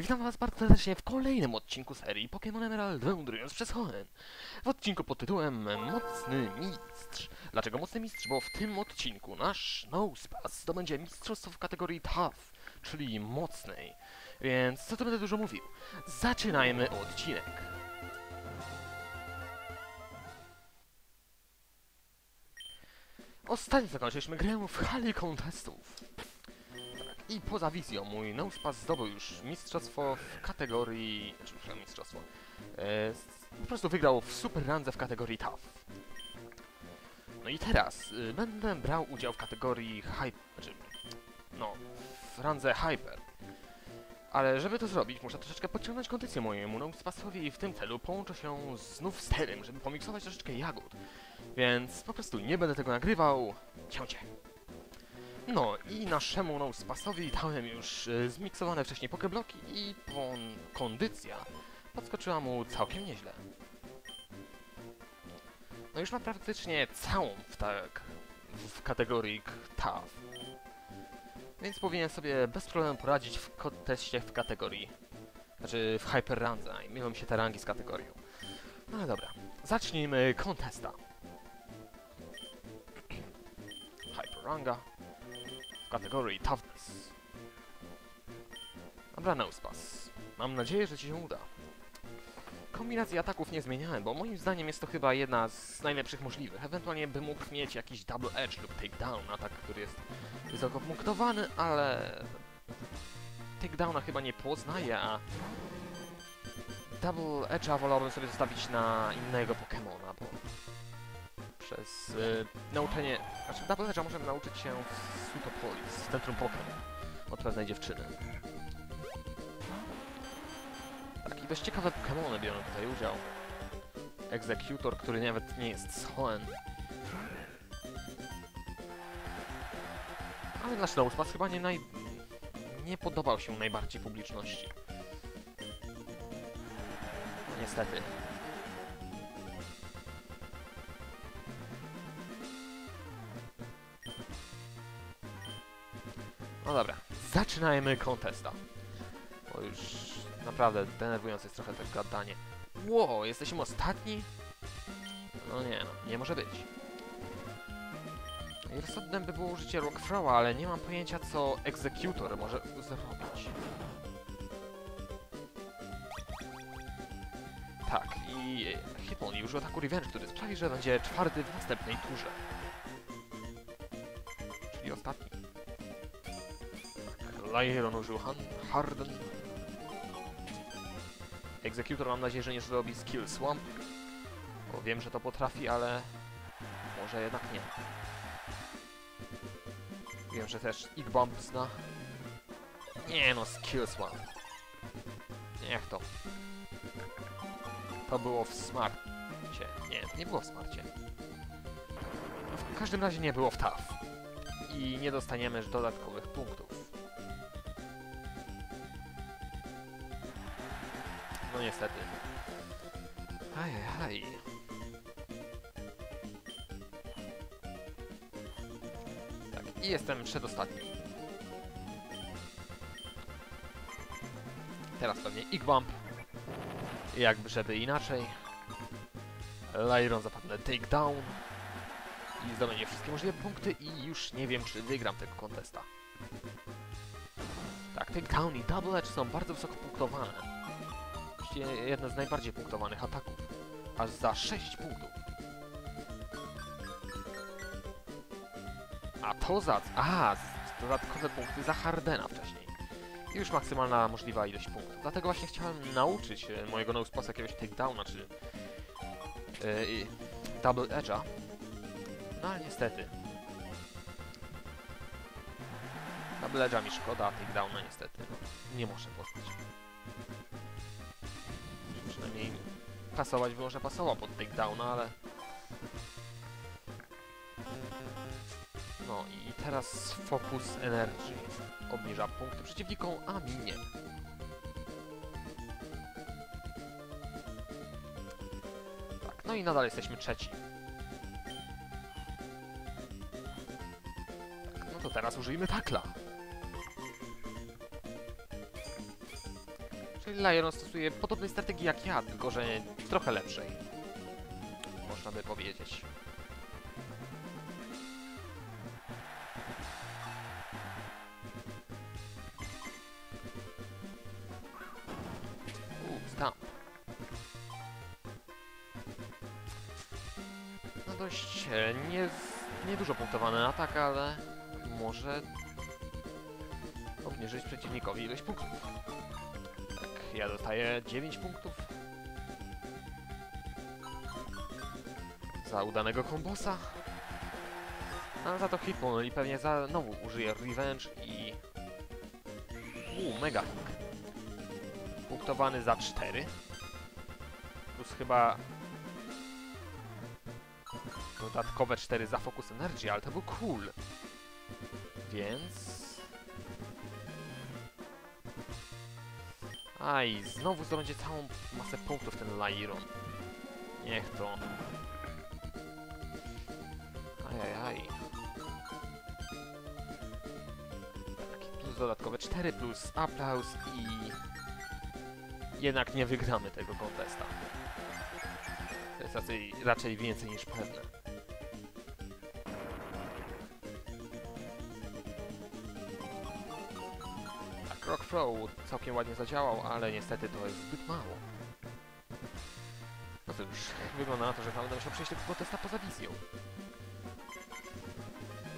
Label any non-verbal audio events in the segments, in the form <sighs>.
i witam was bardzo serdecznie w kolejnym odcinku serii Pokémon Emerald wędrując przez Hoenn. W odcinku pod tytułem Mocny Mistrz. Dlaczego Mocny Mistrz? Bo w tym odcinku nasz Nosepass zdobędzie mistrzostwo w kategorii Tough, czyli mocnej. Więc co tu będę dużo mówił? Zaczynajmy odcinek. Ostatnio zakończyliśmy grę w hali contestów. I poza wizją mój Nosepass zdobył już mistrzostwo w kategorii... Znaczy, mistrzostwo. E, po prostu wygrał w super randze w kategorii Tough. No i teraz y, będę brał udział w kategorii Hyper... Znaczy, no, w randze Hyper. Ale żeby to zrobić, muszę troszeczkę podciągnąć kondycję mojemu Nosepassowi i w tym celu połączę się znów z Terem, żeby pomiksować troszeczkę jagód. Więc po prostu nie będę tego nagrywał. Ciącie. No i naszemu Nosepassowi dałem już y, zmiksowane wcześniej pokebloki i pon kondycja podskoczyła mu całkiem nieźle. No już ma praktycznie całą w tak w kategorii tough. Więc powinien sobie bez problemu poradzić w teście w kategorii. Znaczy w Hyper Ranza i mylą mi się te rangi z kategorią. No dobra, zacznijmy kontesta. <clears throat> Hyper Ranga kategorii Toughness. Dobra, Nosepass. Mam nadzieję, że ci się uda. Kombinacji ataków nie zmieniałem, bo moim zdaniem jest to chyba jedna z najlepszych możliwych. Ewentualnie by mógł mieć jakiś double edge lub takedown, atak, który jest wysoko punktowany, ale takedowna chyba nie poznaje, a double edge'a wolałbym sobie zostawić na innego Pokemona, bo przez y, nauczenie... Znaczy double edge'a możemy nauczyć się w Sutopolis, w centrum Pokémon, od pewnej dziewczyny. Tak, i dość ciekawe Pokémony biorą tutaj udział. Executor, który nawet nie jest z Hoenn. Ale nasz Nosepass chyba nie naj... nie podobał się najbardziej publiczności. Niestety. No dobra, zaczynajmy kontesta. Bo już naprawdę denerwujące jest trochę to gadanie. Ło, jesteśmy ostatni? No nie no, nie może być. I Rozsądnym by było użycie Rockfrowa, ale nie mam pojęcia co Executor może zrobić. Tak, i Hitmon użył ataku Revenge, który sprawi, że będzie czwarty w następnej turze. Czyli ostatni. Lyron użył Han Harden. Executor mam nadzieję, że nie zrobi Skill Swamp. Bo wiem, że to potrafi, ale może jednak nie. Wiem, że też Ig Bomb zna. Nie no, Skill Swamp. Niech to. To było w smarcie. Nie, nie było w smarcie. W każdym razie nie było w TAF. I nie dostaniemy dodatkowych punktów. No niestety. Ajajaj. Tak, i jestem przedostatni. Teraz pewnie Igbump. Jakby żeby inaczej. Lyron zapewne takedown. I zdobędzie wszystkie możliwe punkty i już nie wiem, czy wygram tego kontesta. Tak, takedown i double edge są bardzo wysoko punktowane. Właściwie jedne z najbardziej punktowanych ataków. Aż za 6 punktów. A to za... A, dodatkowe punkty za Hardena wcześniej. I już maksymalna możliwa ilość punktów. Dlatego właśnie chciałem nauczyć e, mojego Nosepassa jakiegoś takedowna, czy... i double edge'a. No ale niestety. Double edge'a mi szkoda, a takedowna niestety. Nie muszę poznać. Pasować by może pasował pod takedowna, ale... No i teraz Focus Energy obniża punkty przeciwnikom, a mi nie. Tak, no i nadal jesteśmy trzeci. Tak, no to teraz użyjmy takla. Czyli Lion stosuje podobnej strategii jak ja, tylko że trochę lepszej. Można by powiedzieć. Stamp. No dość e, nie, niedużo punktowany atak, ale może obniżyć przeciwnikowi ilość punktów. Ja dostaję 9 punktów. Za udanego kombosa. A za to Hitmon i pewnie za znowu użyję Revenge i... Uuu, mega hit. Punktowany za 4. Plus chyba... Dodatkowe 4 za Focus Energy, ale to był cool. Więc... Aj, znowu zdobędzie całą masę punktów ten Lairon. Niech to. Ajajaj. Tak, plus dodatkowe 4, plus aplauz i... Jednak nie wygramy tego kontesta. To jest raczej, raczej więcej niż pewne. Rock Throw całkiem ładnie zadziałał, ale niestety to jest zbyt mało. No to już wygląda na to, że będę musiał przejść tego testa poza wizją.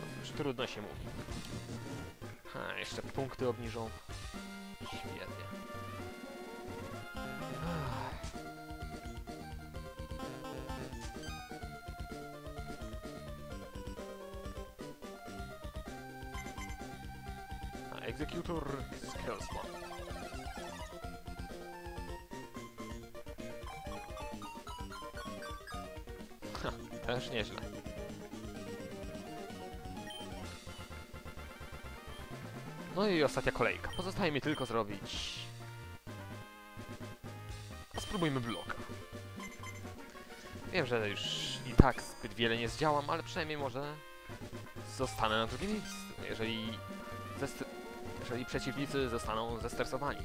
No Już trudno się mówi. Ha, jeszcze punkty obniżą. One. <laughs> Ha, też nieźle. No i ostatnia kolejka. Pozostaje mi tylko zrobić... A spróbujmy bloka. Wiem, że już i tak zbyt wiele nie zdziałam, ale przynajmniej może zostanę na drugim miejscu, jeżeli, jeżeli przeciwnicy zostaną zestresowani.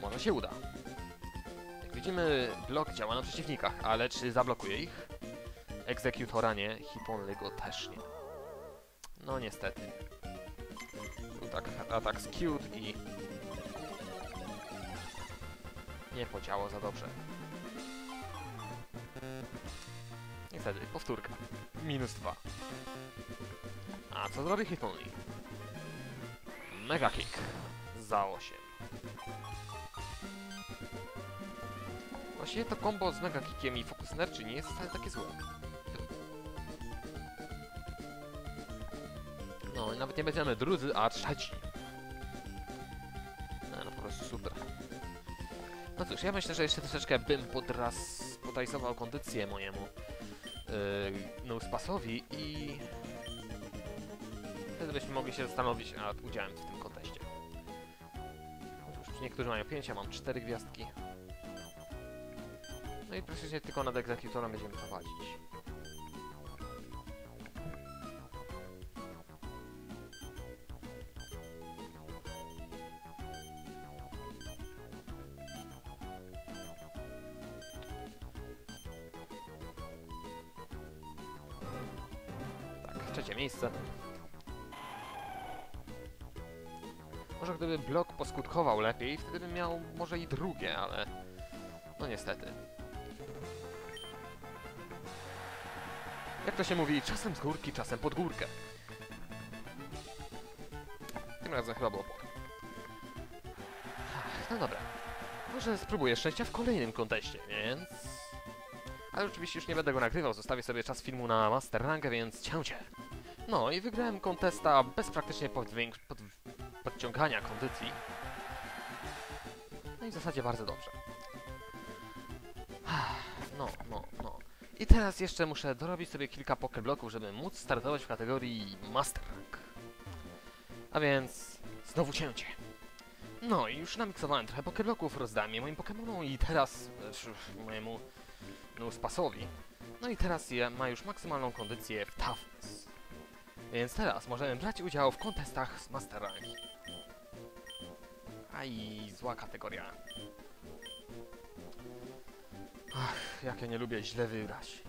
Może się uda. Jak widzimy, blok działa na przeciwnikach, ale czy zablokuje ich? Egzekutora nie, Hiponlego też nie. No niestety. Był tak atak skewed i... Nie podziało za dobrze. Niestety, powtórka. Minus dwa. A co zrobi Hiponli? Mega kick. Za 8. Właściwie to combo z Mega Kickiem i Focus Energy nie jest wcale takie złe. No i nawet nie będziemy drudzy, a trzeci. No, no po prostu super. No cóż, ja myślę, że jeszcze troszeczkę bym podraz potajsował kondycję mojemu yy, Nouspasowi i wtedy byśmy mogli się zastanowić nad udziałem w tym konteście. Niektórzy mają 5, ja mam 4 gwiazdki. No i praktycznie tylko nad egzekutorem będziemy prowadzić. Lepiej, wtedy bym miał może i drugie, ale... No niestety. Jak to się mówi, czasem z górki, czasem pod górkę. Tym razem chyba było pod. No dobra. Może spróbuję szczęścia w kolejnym konteście, więc... Ale oczywiście już nie będę go nagrywał, zostawię sobie czas filmu na Master Rangę, więc cięcie. No i wygrałem kontesta bez praktycznie podciągania kondycji. No i w zasadzie bardzo dobrze. No, no, no. I teraz jeszcze muszę dorobić sobie kilka pokebloków, żeby móc startować w kategorii Master Rank. A więc znowu cięcie. No i już namiksowałem trochę pokebloków, rozdałem je moim Pokemonom i teraz mojemu Nuspasowi. No i teraz je, ma już maksymalną kondycję w Toughness. Więc teraz możemy brać udział w kontestach z Master Rank. Aj, zła kategoria. Ach, jak ja nie lubię źle wybrać.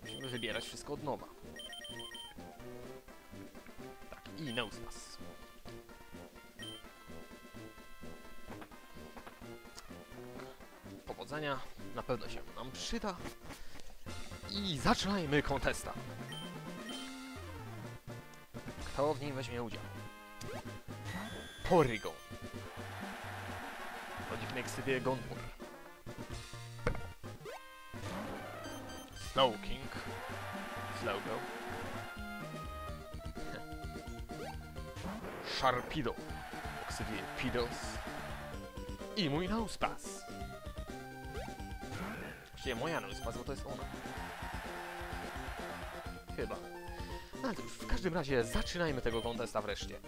Musimy wybierać wszystko od nowa. Tak, i Neuspas. Powodzenia, na pewno się nam przyda. I zaczynajmy kontesta. Kto w nim weźmie udział? Porygon. Chodzi w Meksywie Gonmur. Snow King. Slowgo. Sharpido. <laughs> W ksywie Pidos. I mój Nospas. Właściwie moja Nospas, bo to jest ona. Chyba. Ale w każdym razie zaczynajmy tego kontesta wreszcie.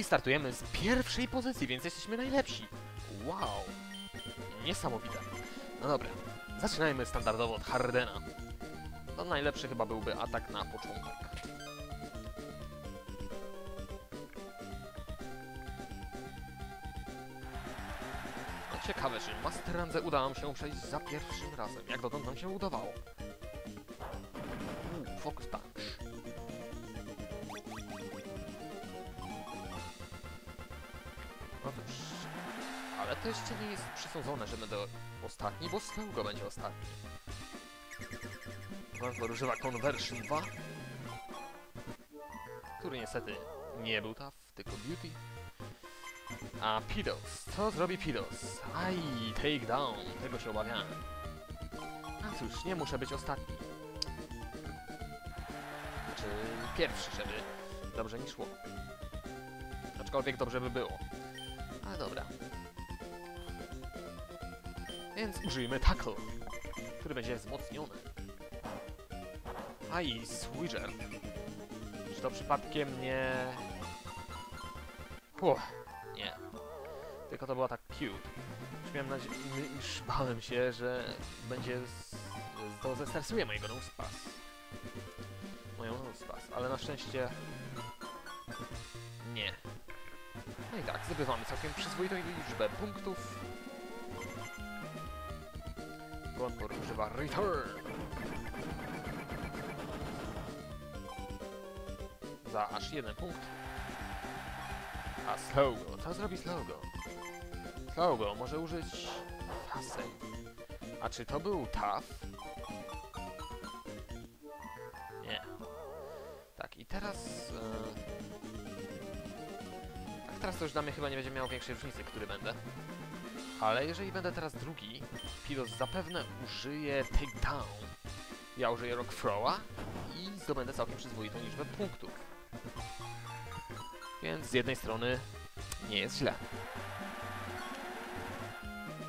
I startujemy z pierwszej pozycji, więc jesteśmy najlepsi. Wow. Niesamowite. No dobra. Zaczynajmy standardowo od Hardena. To najlepszy chyba byłby atak na początek. No ciekawe, czy Master Randze uda nam się przejść za pierwszym razem. Jak dotąd nam się udawało. Uuu, Punch. To jeszcze nie jest przesądzone, że będę ostatni, bo Slowgo będzie ostatni. Wazor używa Conversion 2, który niestety nie był tough, tylko beauty. A Pidos, co zrobi Pidos? Aj, takedown, tego się obawiałem. A cóż, nie muszę być ostatni. Znaczy, pierwszy, żeby dobrze nie szło. Aczkolwiek dobrze by było. Ale dobra. Więc użyjmy Tackle, który będzie wzmocniony. Aj, Swidger. Czy to przypadkiem nie... Uff, nie. Tylko to była tak cute. Już miałem nadzieję, już bałem się, że będzie z... to zestresuje mojego Nospas. Moją Nospas, ale na szczęście... Nie. No i tak, zdobywamy całkiem przyzwoitą liczbę punktów. Gonbor używa Return. Za aż jeden punkt. A Slowgo, co zrobi Slowgo? Slowgo może użyć Fasej. A czy to był Tough? Nie. Tak, i teraz... E... Tak, teraz to już dla mnie chyba nie będzie miało większej różnicy, który będę. Ale jeżeli będę teraz drugi, Pilos zapewne użyje Takedown. Ja użyję Rock Throwa i zdobędę całkiem przyzwoitą liczbę punktów. Więc z jednej strony nie jest źle.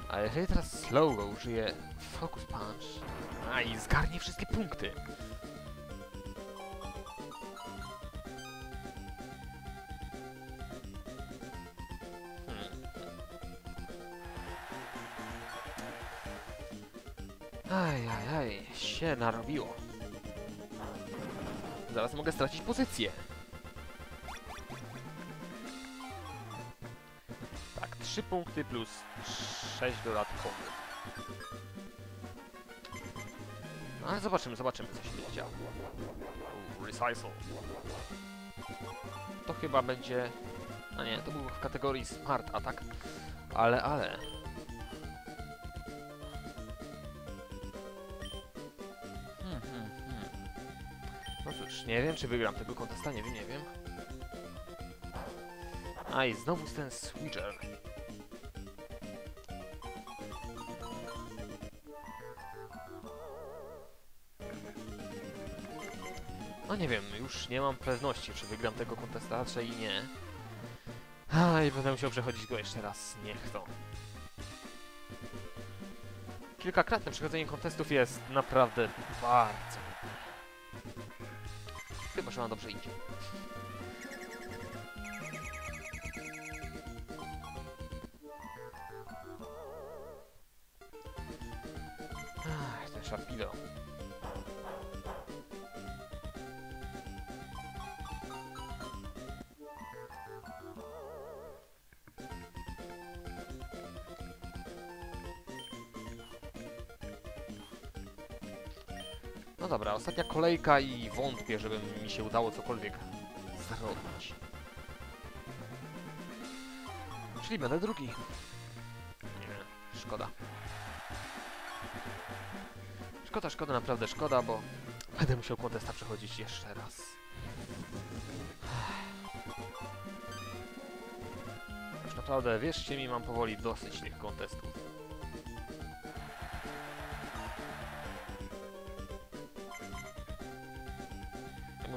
A jeżeli teraz Slowgo użyje Focus Punch, a i zgarnie wszystkie punkty. Aj, aj, aj, się narobiło. Zaraz mogę stracić pozycję. Tak, 3 punkty plus 6 dodatkowych. No ale zobaczymy, zobaczymy, co się będzie działo. Recycle. To chyba będzie... A nie, to był w kategorii Smart Attack. Ale, ale... No cóż, nie wiem, czy wygram tego kontesta, nie wiem, nie wiem. A i znowu ten Switcher. No nie wiem, już nie mam pewności, czy wygram tego kontesta, raczej nie. A i będę musiał przechodzić go jeszcze raz, niech to. kilkakrotne przechodzenie kontestów jest naprawdę bardzo. Chyba, że wam dobrze idzie. Ach, ten Sharpedo. Dobra, ostatnia kolejka i wątpię, żeby mi się udało cokolwiek zrobić. Czyli będę drugi. Nie, szkoda. Szkoda, szkoda, naprawdę szkoda, bo będę musiał kontesta przechodzić jeszcze raz. Już naprawdę, wierzcie mi, mam powoli dosyć tych kontestów.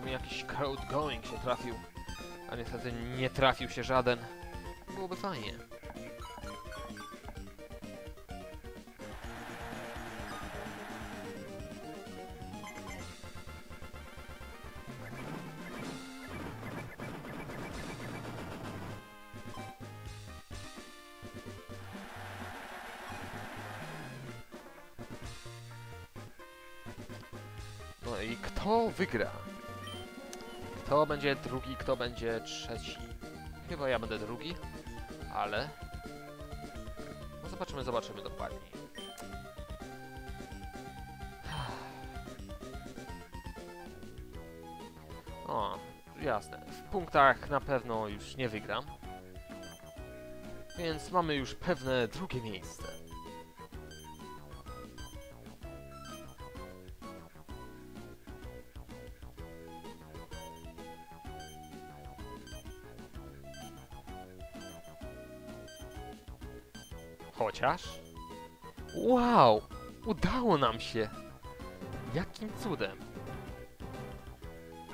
Mi jakiś crowd going się trafił, a niestety nie trafił się żaden, byłoby fajnie. No i kto wygra? Kto będzie drugi, kto będzie trzeci? Chyba ja będę drugi, ale... No zobaczymy, zobaczymy dokładniej. <sighs> O, jasne. W punktach na pewno już nie wygram. Więc mamy już pewne drugie miejsce. Chociaż... Wow! Udało nam się! Jakim cudem!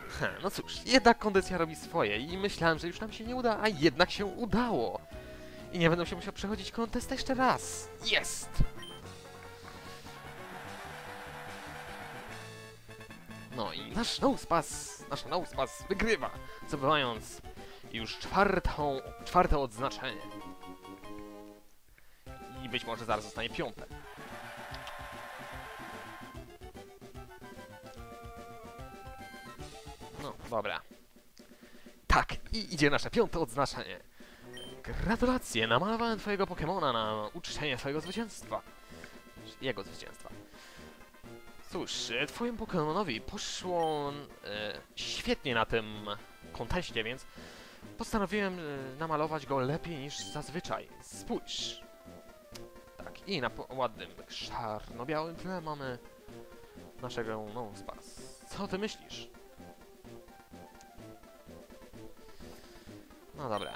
Ha, no cóż, jednak kondycja robi swoje i myślałem, że już nam się nie uda, a jednak się udało! I nie będę się musiał przechodzić kontesta jeszcze raz! Jest! No i nasz Nosepass, nasz Nosepass wygrywa, zdobywając już czwartą, czwarte odznaczenie być może zaraz zostanie piąte. No, dobra. Tak, i idzie nasze piąte odznaczenie. Gratulacje, namalowałem twojego Pokemona na uczczenie twojego zwycięstwa. Jego zwycięstwa. Cóż, e, twojemu Pokemonowi poszło e, świetnie na tym konteście, więc postanowiłem e, namalować go lepiej niż zazwyczaj. Spójrz. I na ładnym czarno-białym tle mamy naszego Nosepass. Co ty myślisz? No dobra.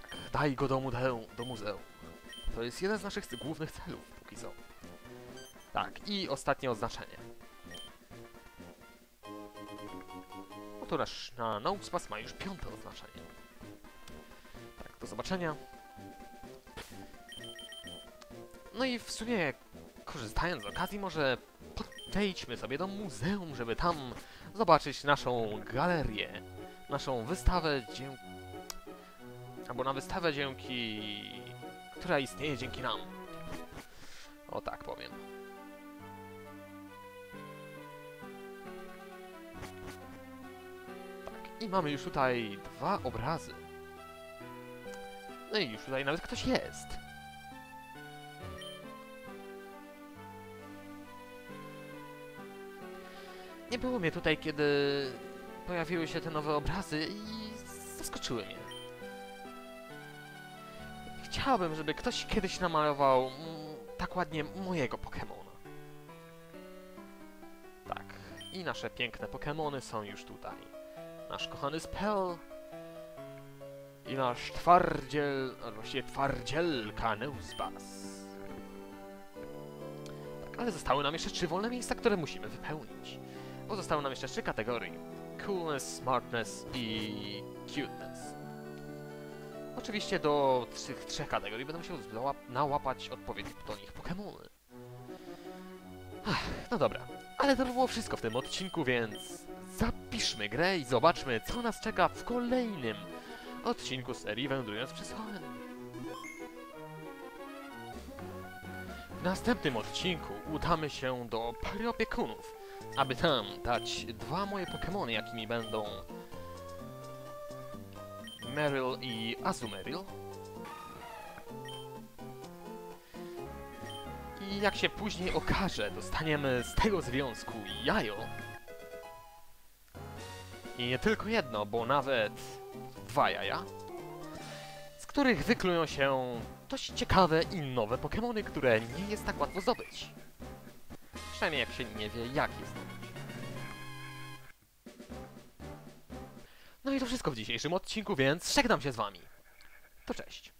Tak, daj go do, muzeum, do muzeum. To jest jeden z naszych głównych celów, póki co. Tak, i ostatnie oznaczenie. Nasz na Nosepass ma już piąte oznaczenie. Tak, do zobaczenia. No i w sumie, korzystając z okazji, może podejdźmy sobie do muzeum, żeby tam zobaczyć naszą galerię, naszą wystawę dzieł... albo na wystawę dzięki... która istnieje dzięki nam. O tak powiem. Tak, i mamy już tutaj dwa obrazy. No i już tutaj nawet ktoś jest. Nie było mnie tutaj, kiedy pojawiły się te nowe obrazy i zaskoczyły mnie. Chciałbym, żeby ktoś kiedyś namalował tak ładnie mojego Pokemona. Tak, i nasze piękne Pokemony są już tutaj. Nasz kochany Spell i nasz twardziel, a właściwie twardzielka Nosepass. Tak, ale zostały nam jeszcze trzy wolne miejsca, które musimy wypełnić. Pozostały nam jeszcze trzy kategorie. Coolness, Smartness i Cuteness. Oczywiście do tych trzech kategorii będę musiał nałapać odpowiednie do nich Pokémony. No dobra, ale to by było wszystko w tym odcinku, więc zapiszmy grę i zobaczmy, co nas czeka w kolejnym odcinku serii Wędrując przez Hoenn. W następnym odcinku udamy się do pary opiekunów, aby tam dać dwa moje Pokémony, jakimi będą Meryl i Azumeryl. I jak się później okaże, dostaniemy z tego związku jajo. I nie tylko jedno, bo nawet dwa jaja, z których wyklują się dość ciekawe i nowe Pokémony, które nie jest tak łatwo zdobyć. Przynajmniej jak się nie wie, jak. No i to wszystko w dzisiejszym odcinku, więc żegnam się z wami. To cześć.